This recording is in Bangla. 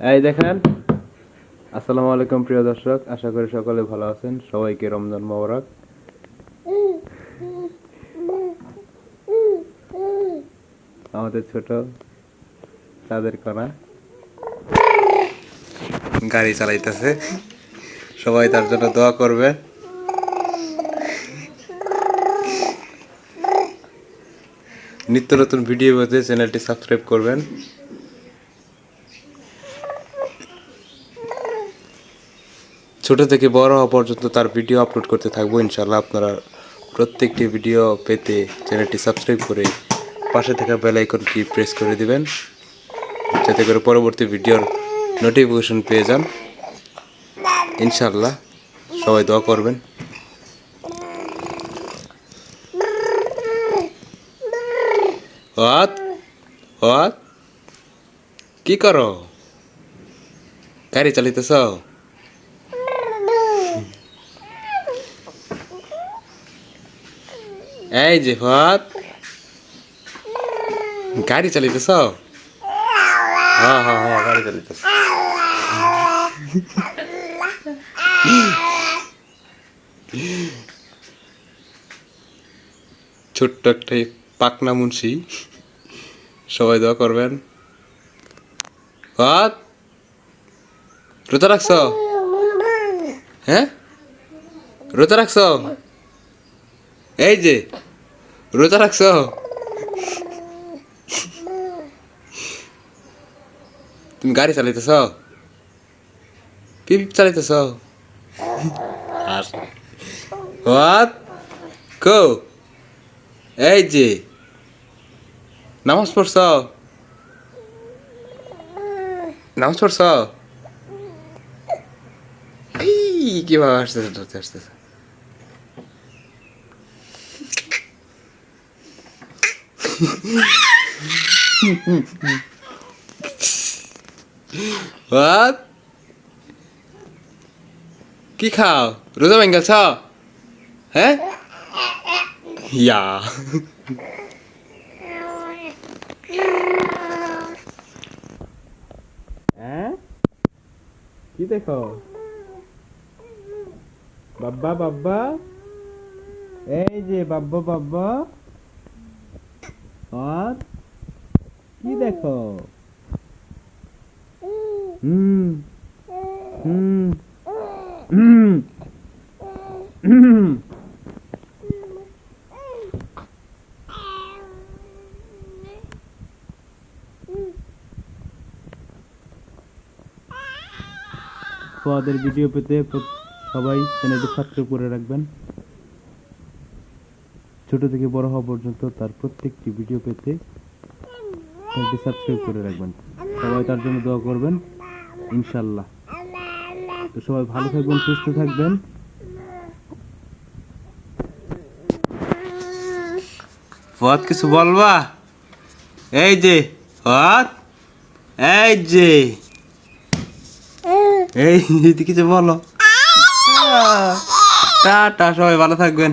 এই দেখেন, আসসালামু আলাইকুম প্রিয় দর্শক, আশা করি সকলে ভালো আছেন। সবাইকে রমজান মোবারক। আমাদের ছোট তাদের কণা। গাড়ি চালাইতেছে। সবাই তার জন্য দোয়া করবে। নিত্য নতুন ভিডিও পেতে চ্যানেলটি সাবস্ক্রাইব করবেন। ছোট থেকে বড় হওয়া পর্যন্ত তার ভিডিও আপলোড করতে থাকব। ইনশাল্লাহ আপনারা প্রত্যেকটি ভিডিও পেতে চ্যানেলটি সাবস্ক্রাইব করে পাশে থাকা বেল আইকনটি প্রেস করে দিবেন, যাতে করে পরবর্তী ভিডিওর নোটিফিকেশন পেয়ে যান। ইনশাল্লাহ সবাই দোয়া করবেন। কি করো? গাড়ি চালিতেছ? এই যে হাত গাড়ি চালিতেছ? হ্যাঁ হ্যাঁ হ্যাঁ গাড়ি ছোট্ট একটা পাকনা মুন্সি। সবাই দোয়া করবেন। হাত রোজা রাখছ? হ্যাঁ? রোজা রাখছ? এই যে রোজা রাখছ? তুমি গাড়ি চালাইতেছ? পিপ চালাইতেছ? আর? হাত কো এই যে নামাজ পড়ছ? নামাজ পড়ছ? এই কীভাবে আসতেছে আসতেছে? What? কি খাও? রোজা ভেঙ্গেছ হ্যাঁ? ইয়া। হ্যাঁ? কি দেখো? বাব্বা বাব্বা? এই যে বাব্বা বাব্বা। আর কি দেখো? হুম। হুম। হুম। হুম। তোমাদের ভিডিও পেতে সবাই চ্যানেলটি সাবস্ক্রাইব করে রাখবেন। ছোট থেকে বড় হওয়া পর্যন্ত তার প্রত্যেকটি ভিডিও পেতে চ্যানেলটি সাবস্ক্রাইব করে রাখবেন। সবাই তার জন্য দোয়া করবেন। ইনশাল্লাহ তো সবাই ভালো থাকবেন সুস্থ থাকবেন। পথ কিছু বলবা? এই যে পথ এই যে। এই কিছু বলো। টাটা সবাই ভালো থাকবেন।